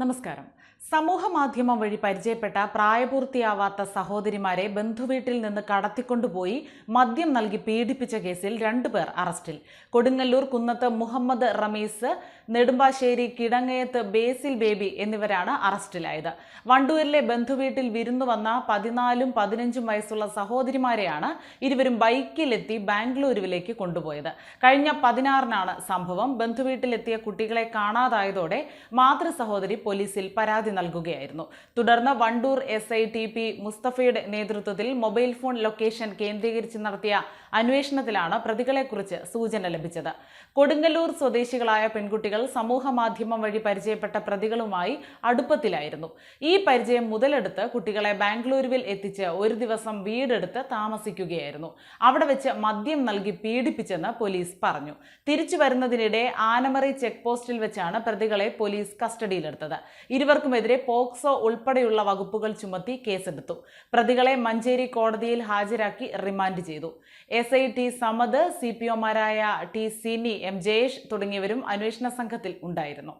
നമസ്കാരം. സമൂഹ മാധ്യമം വഴി പരിചയപ്പെട്ട പ്രായപൂർത്തിയാവാത്ത സഹോദരിമാരെ ബന്ധുവീട്ടിൽ നിന്ന് കടത്തിക്കൊണ്ടുപോയി മദ്യം നൽകി പീഡിപ്പിച്ച കേസിൽ രണ്ടുപേർ അറസ്റ്റിൽ. കൊടുങ്ങല്ലൂർ കുന്നത്ത് മുഹമ്മദ് റമീസ് നെടുമ്പാശ്ശേരി കിടങ്ങയത്ത് ബേസിൽ ബേബി എന്നിവരാണ് അറസ്റ്റിലായത്. വണ്ടൂരിലെ ബന്ധുവീട്ടിൽ വിരുന്നു വന്ന പതിനാലും പതിനഞ്ചും വയസ്സുള്ള സഹോദരിമാരെയാണ് ഇരുവരും ബൈക്കിലെത്തി ബാംഗ്ലൂരുവിലേക്ക് കൊണ്ടുപോയത്. കഴിഞ്ഞ പതിനാറിനാണ് സംഭവം. ബന്ധുവീട്ടിലെത്തിയ കുട്ടികളെ കാണാതായതോടെ മാതൃ സഹോദരി പോലീസിൽ പരാതി നൽകുകയായിരുന്നു. തുടർന്ന് Wandoor S I T P മുസ്തഫയുടെ നേതൃത്വത്തിൽ മൊബൈൽ ഫോൺ ലൊക്കേഷൻ കേന്ദ്രീകരിച്ച് നടത്തിയ അന്വേഷണത്തിലാണ് പ്രതികളെക്കുറിച്ച് സൂചന ലഭിച്ചത്. കൊടുങ്ങല്ലൂർ സ്വദേശികളായ പെൺകുട്ടികൾ സമൂഹമാധ്യമം വഴി പരിചയപ്പെട്ട പ്രതികളുമായി അടുപ്പത്തിലായിരുന്നു. ഈ പരിചയം മുതലെടുത്ത് കുട്ടികളെ ബാംഗ്ലൂരുവിൽ എത്തിച്ച് ഒരു ദിവസം വീടെടുത്ത് താമസിക്കുകയായിരുന്നു. അവിടെ വെച്ച് മദ്യം നൽകി പീഡിപ്പിച്ചെന്ന് പോലീസ് പറഞ്ഞു. തിരിച്ചു വരുന്നതിനിടെ ആനമറി ചെക്ക് പോസ്റ്റിൽ വെച്ചാണ് പ്രതികളെ പോലീസ് കസ്റ്റഡിയിലെടുത്തത്. ഇരുവർക്കുമെതിരെ പോക്സോ ഉൾപ്പെടെയുള്ള വകുപ്പുകൾ ചുമത്തി കേസെടുത്തു. പ്രതികളെ മഞ്ചേരി കോടതിയിൽ ഹാജരാക്കി റിമാൻഡ് ചെയ്തു. S I T Samad C P ഒമാരായ T Sini M Jayesh തുടങ്ങിയവരും അന്വേഷണ സംഘത്തിൽ ഉണ്ടായിരുന്നു.